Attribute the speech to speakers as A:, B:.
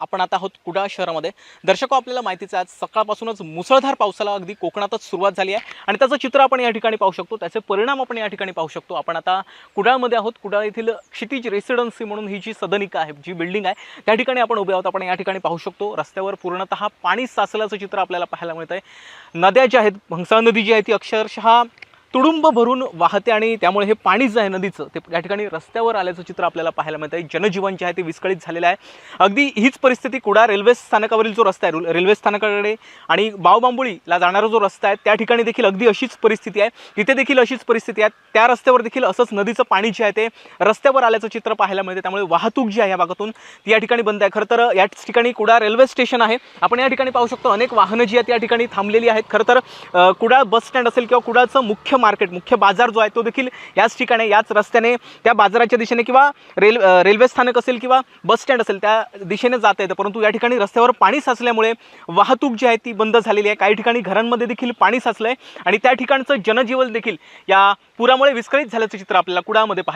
A: आपण आता आहोत कुडाळ शहरामध्ये. दर्शको आपल्याला माहितीच आहे आज सकाळपासूनच मुसळधार पावसाला अगदी कोकणातच सुरुवात झाली आहे. आणि त्याचं चित्र आपण या ठिकाणी पाहू शकतो. त्याचे परिणाम आपण या ठिकाणी पाहू शकतो. आपण आता कुडाळमध्ये आहोत. कुडाळ येथील क्षितिज रेसिडेन्सी म्हणून ही जी सदनिका आहे जी बिल्डिंग आहे त्या ठिकाणी आपण उभे आहोत. आपण या ठिकाणी पाहू शकतो. रस्त्यावर पूर्णतः पाणी साचल्याचं चित्र आपल्याला पाहायला मिळत आहे नद्या ज्या आहेत भंगसाळ नदी जी आहे ती अक्षरशः तुडुंब भरून वाहते आणि त्यामुळे हे पाणी जे आहे नदीचं. ते या ठिकाणी रस्त्यावर आल्याचं चित्र आपल्याला पाहायला मिळतं आहे जनजीवन जे आहे ते विस्कळीत झालेलं आहे. अगदी हीच परिस्थिती कुडा रेल्वे स्थानकावरील जो रस्ता आहे रेल्वे स्थानकाकडे आणि बावबांबुळीला जाणारा जो रस्ता आहे त्या ठिकाणी देखील अगदी अशीच परिस्थिती आहे. तिथे देखील अशीच परिस्थिती आहे. त्या रस्त्यावर देखील असंच नदीचं पाणी जे आहे ते रस्त्यावर आल्याचं चित्र पाहायला मिळते त्यामुळे वाहतूक जी आहे या भागातून ती या ठिकाणी बंद आहे. खरं तर याच ठिकाणी कुडा रेल्वे स्टेशन आहे. आपण या ठिकाणी पाहू शकतो अनेक वाहनं जी आहेत या ठिकाणी थांबलेली आहेत. खरं तर कुडाळ बस स्टँड असेल किंवा कुडाळचं मुख्य मार्केट मुख्य बाजार जो आहे तो देखील याच ठिकाणी याच रस्त्याने त्या बाजाराच्या दिशेने किंवा रेल रेल्वे स्थानक असेल किंवा बस स्टँड असेल त्या दिशेने जाता येतं परंतु या ठिकाणी रस्त्यावर पाणी साचल्यामुळे वाहतूक जी आहे ती बंद झालेली आहे. काही ठिकाणी घरांमध्ये देखील पाणी साचलंय आणि त्या ठिकाणचं जनजीवन देखील या पुरामुळे विस्कळीत झाल्याचं चित्र आपल्याला कुडामध्ये पाहायला